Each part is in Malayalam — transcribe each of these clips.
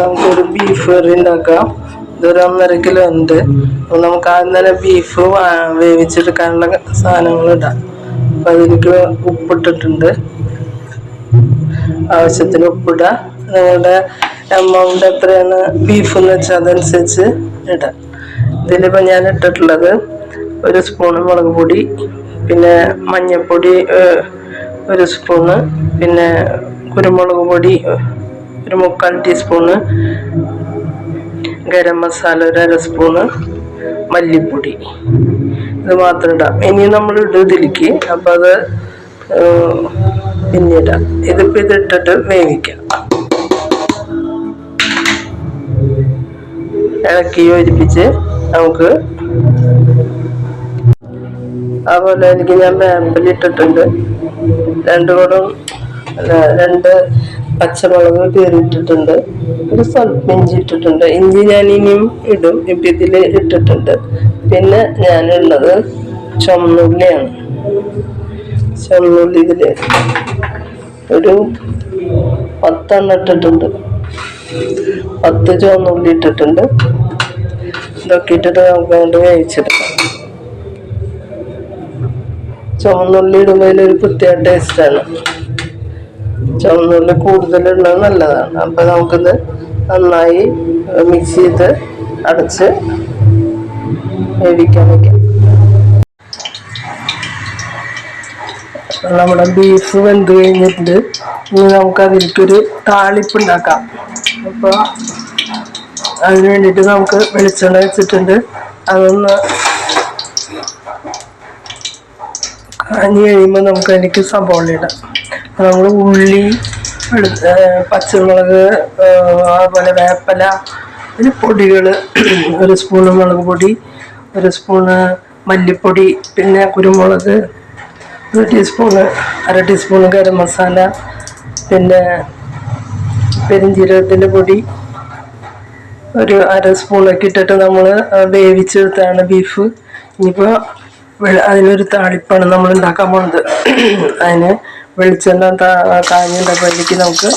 നമുക്കൊരു ബീഫ് കറി ഉണ്ടാക്കാം. ഇതൊരു ഒന്നര കിലോ ഉണ്ട്. അപ്പോൾ നമുക്ക് ആദ്യം തന്നെ ബീഫ് വേവിച്ചെടുക്കാനുള്ള സാധനങ്ങൾ ഇടാം. അപ്പം അതിലേക്ക് ഉപ്പിട്ടിട്ടുണ്ട്. ആവശ്യത്തിന് ഉപ്പിടുക നിങ്ങളുടെ എമൗണ്ട് എത്രയാണ് ബീഫ് എന്ന് വെച്ചാൽ അതനുസരിച്ച് ഇടാം. ഇതിലിപ്പോൾ ഞാൻ ഇട്ടിട്ടുള്ളത് ഒരു സ്പൂൺ മുളക് പൊടി പിന്നെ മഞ്ഞൾപ്പൊടി ഒരു സ്പൂണ് പിന്നെ കുരുമുളക് പൊടി ഒരു മുക്കാൽ ടീസ്പൂണ് ഗരം മസാല ഒരു അര സ്പൂണ് മല്ലിപ്പൊടി. ഇത് മാത്രം ഇടാം. ഇനി നമ്മൾ ഇടും ഇതിലേക്ക്. അപ്പം അത് പിന്നിടാം ഇതിപ്പോൾ ഇതിട്ടിട്ട് വേവിക്കാം. ഇളക്കി യോജിപ്പിച്ച് നമുക്ക് അതുപോലെ എനിക്ക് ഞാൻ വേമ്പലിട്ടിട്ടുണ്ട് രണ്ട് കുടം രണ്ട് പച്ചമുളക് കീറിയിട്ടിട്ടുണ്ട് ഒരു സ്വല്പം ഇഞ്ചി ഇട്ടിട്ടുണ്ട്. ഇഞ്ചി ഞാൻ ഇനിയും ഇടും ഇപ്പം ഇതിൽ ഇട്ടിട്ടുണ്ട്. പിന്നെ ഞാനുള്ളത് ചുമന്നുള്ളിയാണ് ചുമന്നുള്ളി ഇതിൽ ഒരു പത്തെണ്ണം ഇട്ടിട്ടുണ്ട്. പത്ത് ചുവന്നുള്ളി ഇട്ടിട്ടുണ്ട്. ഇതൊക്കെ ഇട്ടിട്ട് നമുക്ക് അങ്ങോട്ട് വേവിച്ചെടുക്കാം. ചുവന്നുള്ളി ഇടുമ്പോൾ ഒരു പ്രത്യേക ടേസ്റ്റാണ് ചുവന്നുള്ളി കൂടുതലുള്ളത് നല്ലതാണ്. അപ്പം നമുക്കിത് നന്നായി മിക്സ് ചെയ്ത് അടച്ച് വേവിക്കാൻ വയ്ക്കാം നമ്മുടെ ബീഫ് വെന്ത് കഴിഞ്ഞിട്ടുണ്ട്. ഇനി നമുക്ക് അതിലേക്കൊരു താളിപ്പ് ഉണ്ടാക്കാം. അപ്പോൾ അതിന് വേണ്ടിയിട്ട് നമുക്ക് വെളിച്ചെണ്ണ വെച്ചിട്ടുണ്ട്. അതൊന്ന് കാഞ്ഞ് കഴിയുമ്പോൾ നമുക്ക് അതിലേക്ക് സബോള ഇടാം അപ്പോൾ നമ്മൾ ഉള്ളി പച്ചമുളക് അതുപോലെ വേപ്പല പിന്നെ പൊടികൾ ഒരു സ്പൂണ് മുളക് പൊടി ഒരു സ്പൂണ് മല്ലിപ്പൊടി പിന്നെ കുരുമുളക് ഒരു ടീസ്പൂണ് അര ടീസ്പൂണ് ഗരം മസാല പിന്നെ പെരിഞ്ജീരകത്തിന്റെ പൊടി ഒരു അര സ്പൂണൊക്കെ ഇട്ടിട്ട് നമ്മൾ വേവിച്ചെടുത്താണ് ബീഫ്. ഇനിയിപ്പോൾ അതിനൊരു താളിപ്പാണ് നമ്മൾ ഉണ്ടാക്കാൻ പോകുന്നത് അതിന് വെളിച്ചെണ്ണ കാഞ്ഞുണ്ടപ്പോഴേക്ക് നമുക്ക്.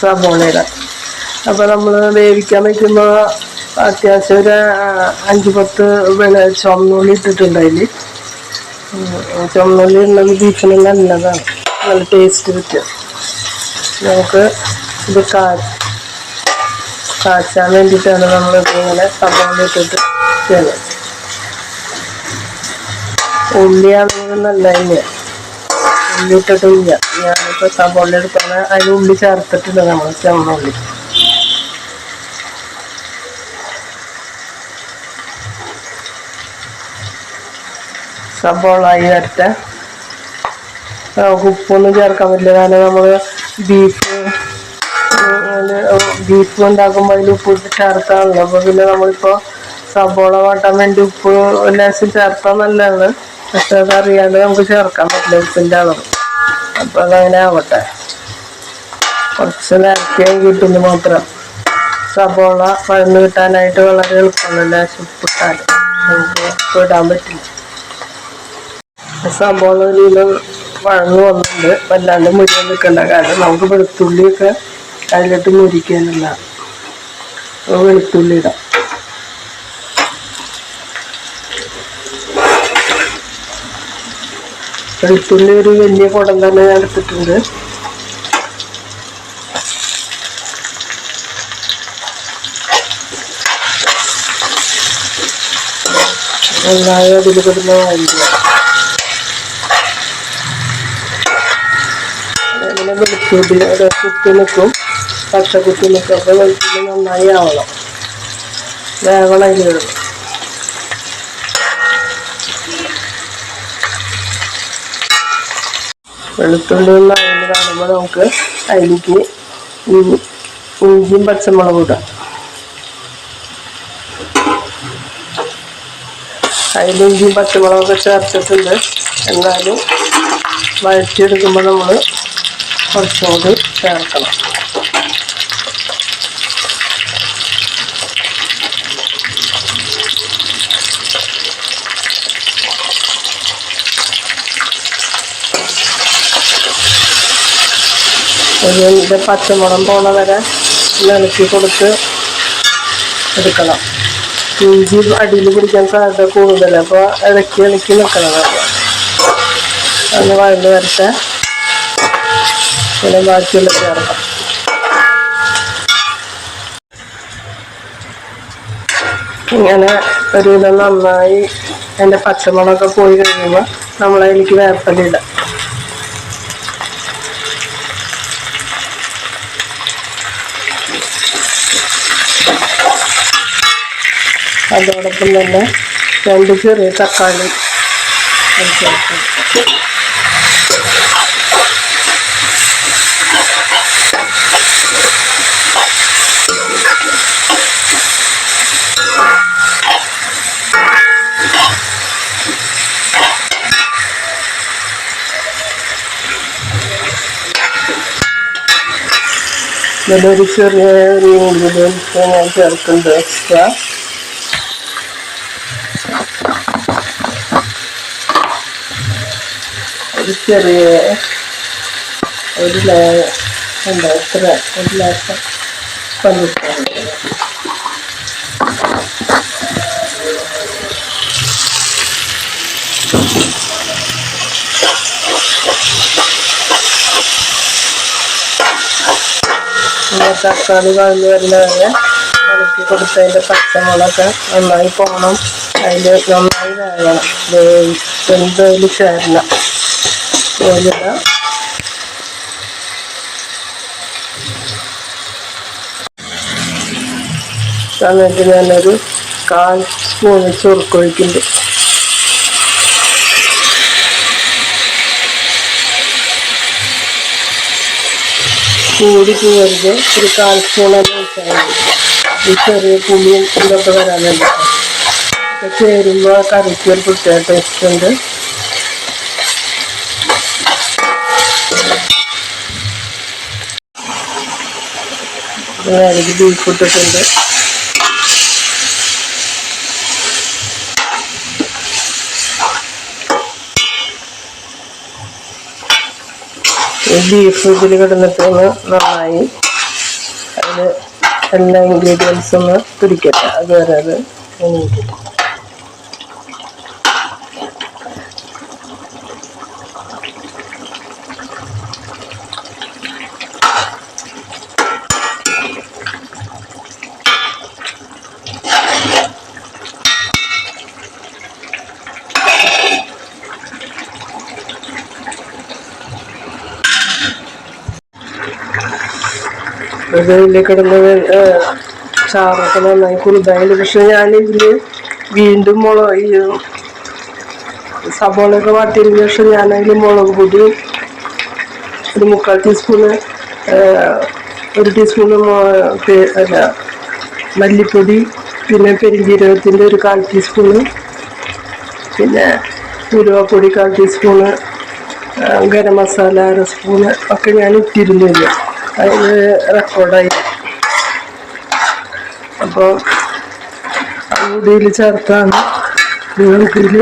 സബോള ഇടാം അപ്പോൾ നമ്മൾ വേവിക്കാൻ വയ്ക്കുന്ന അത്യാവശ്യം ഒരു അഞ്ച് പത്ത് വെള ചുമന്നുള്ളി ഇട്ടിട്ടുണ്ട് അതിൽ ചുമന്നുള്ളി ഉള്ളത് ബീഫിന് നല്ലതാണ്. നല്ല ടേസ്റ്റ് കിട്ടും നമുക്ക് ഇത് കാ കാച്ചാൻ വേണ്ടിയിട്ടാണ് നമ്മൾ ഇങ്ങനെ സബോള ഇട്ടിട്ട് ഉള്ളിയാണെങ്കിൽ നല്ല തന്നെയാണ് ഉള്ളി ഇട്ടിട്ടില്ല. ഞാനിപ്പോൾ സംഭവം എടുക്കുന്ന അതിന് ഉള്ളി ചേർത്തിട്ടില്ല നമ്മൾ ചെമ്മുള്ളി സബോള ആയി വരട്ടെ. നമുക്ക് ഉപ്പൊന്നും ചേർക്കാൻ പറ്റില്ല. കാരണം നമ്മൾ ബീഫ് ബീഫ് ഉണ്ടാക്കുമ്പോൾ അതിൽ ഉപ്പ് ഇട്ട് ചേർത്താണല്ലോ. അപ്പോൾ പിന്നെ നമ്മളിപ്പോൾ സബോള വാട്ടാൻ വേണ്ടി ഉപ്പ് ലേശം ചേർത്താൽ നല്ലതാണ്. പക്ഷെ അത് അറിയാണ്ട് നമുക്ക് ചേർക്കാൻ പറ്റില്ല ഉപ്പിന്റെ അളവ്. അപ്പോൾ അതങ്ങനെ ആവട്ടെ. കുറച്ച് നേരത്തെ കിട്ടുന്നു മാത്രം. സബോള പഴന്ന് കിട്ടാനായിട്ട് വളരെ എളുപ്പമാണ് ലേശം ഉപ്പിട്ടാൽ നമുക്ക് ഉപ്പ് ഇടാൻ പറ്റില്ല. സബോള ഒരു വഴന്ന് വന്നിട്ടുണ്ട്. വല്ലാണ്ട് മുഴുവൻ നിൽക്കേണ്ട. കാരണം നമുക്ക് വെളുത്തുള്ളിയൊക്കെ അതിലിട്ട് മുരിക്കാനുള്ള വെളുത്തുള്ളി ഇടാം. വെളുത്തുള്ളി ഒരു വലിയ കുടം തന്നെ ഞാൻ എടുത്തിട്ടുണ്ട്. നന്നായി അതിൽ കിടന്ന് വാങ്ങിക്കുക വെളുത്തുള്ളി കുത്തി നിൽക്കും. പച്ച കുത്തി നിൽക്കും അപ്പോൾ വെളുത്തുള്ളി നന്നായി ആവണം വേവണം കിടക്കും വെളുത്തുള്ളി അതിൽ കാണുമ്പോൾ നമുക്ക് അതിലേക്ക് ഇഞ്ചിയും പച്ചമുളകും ഇടാം. അതിൽ ഇഞ്ചിയും പച്ചമുളകൊക്കെ ചേർത്തിട്ടുണ്ട്. എന്നാലും വഴറ്റിയെടുക്കുമ്പോൾ നമ്മൾ കുറച്ചുകൂടി ചേർക്കണം. ഇതിന്റെ പച്ചമുളം പോണ വരെ ഇളക്കി കൊടുത്ത് എടുക്കണം. ഇഞ്ചി അടിയിൽ പിടിക്കാൻ സാധ്യത കൂടുതൽ. അപ്പോൾ ഇളക്കി ഇളക്കി നിൽക്കണം നമ്മൾ വഴന്ന് വരട്ടെ. പിന്നെ ബാക്കിയുള്ള ചേർക്കാം. ഇങ്ങനെ ഒരു വിധം നന്നായി അതിന്റെ പച്ചമുളകൊക്കെ പോയി കഴിയുമ്പോൾ നമ്മളതിലേക്ക് വേപ്പലിടാം അതോടൊപ്പം തന്നെ രണ്ട് ചെറിയ തക്കാളി അത് ചേർക്കാം ഇതിലൊരു ചെറിയ ഒരു ഇൻഗ്രീഡിയൻസ് ഞാൻ ചേർക്കുന്നുണ്ട്. എക്സ്ട്രാ ഒരു ചെറിയ ഒരു ലേ എന്താ എത്ര ഒരു ലേശം പഞ്ചസാര തക്കാളി വഴന്ന് വരുന്നവരെ ഇളക്കി കൊടുത്തതിന്റെ പച്ചമുളക് നന്നായി പോകണം അതിൽ നന്നായി വേവി വെന്തതിൽ ചേരണം വേവിടാം സമയത്ത് ഞാനൊരു കാൽ സ്പൂണ് ചുറുക്കൊഴിക്കുന്നുണ്ട് കൂടി പോകരുത് ഒരു കാൽ സ്പൂൺ വെച്ചാൽ ഈ ചെറിയ പുളിയും ഇതൊക്കെ വരാൻ വേണ്ടി ഒക്കെ ചേരുമ്പോൾ കറിക്ക് ഒരു പ്രത്യേക ബീഫ് ഇട്ടിട്ടുണ്ട്. ബീഫ് ഇതിൽ കിടന്നിട്ടൊന്ന് നന്നായി. അതിൽ എല്ലാ ഇൻഗ്രീഡിയൻസും ഒന്ന് പിടിക്കട്ടെ അതുവരെ അത് എനിക്ക് അതിൽ കിടന്ന് ചാറൊക്കെ നന്നായി. കുറുതായിട്ട് പക്ഷെ ഞാനിതിൽ വീണ്ടും മുളക് ഈ സബോളയൊക്കെ വാട്ടിയതിന് ശേഷം ഞാനതിൽ മുളക് പൊടി ഒരു മുക്കാൽ ടീസ്പൂണ് ഒരു ടീസ്പൂണ് അല്ല മല്ലിപ്പൊടി പിന്നെ പെരിഞ്ജീരകത്തിന്റെ ഒരു കാൽ ടീസ്പൂണ് പിന്നെ ഉരുവപ്പൊടി കാൽ ടീസ്പൂണ് ഗരം മസാല അര സ്പൂണ് ഒക്കെ ഞാൻ ഇട്ടിരുന്നില്ല അതിന് റെക്കോർഡായി അപ്പോൾ കൂടിയിൽ ചേർത്താണ് നമുക്കിതിൽ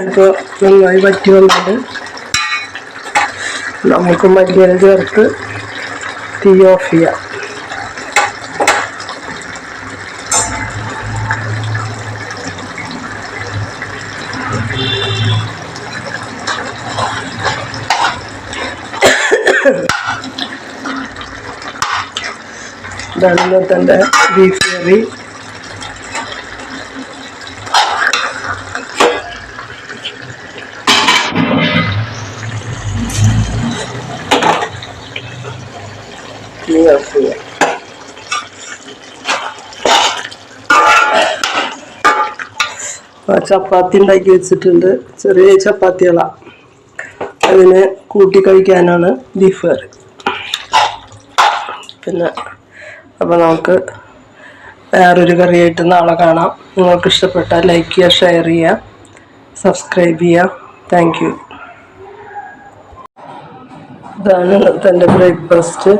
ഇപ്പോൾ നന്നായി വറ്റി വന്നിട്ട് നമുക്ക് മല്ലിയില ചേർത്ത് തീ ഓഫ് ചെയ്യാം. ഇതാണ് ഇന്നത്തെ ബീഫ് കറി ചപ്പാത്തി ഉണ്ടാക്കി വെച്ചിട്ടുണ്ട്. ചെറിയ ചപ്പാത്തികളാണ് അതിനെ കൂട്ടി കഴിക്കാനാണ് ബീഫ് കറി പിന്നെ അപ്പോൾ നമുക്ക് വേറൊരു കറിയായിട്ട് നാളെ കാണാം. നിങ്ങൾക്ക് ഇഷ്ടപ്പെട്ടാൽ ലൈക്ക് ചെയ്യുക ഷെയർ ചെയ്യുക സബ്സ്ക്രൈബ് ചെയ്യുക. താങ്ക് യു ഇതാണ് ഇന്നത്തെ ബ്രേക്ക്ഫാസ്റ്റ്.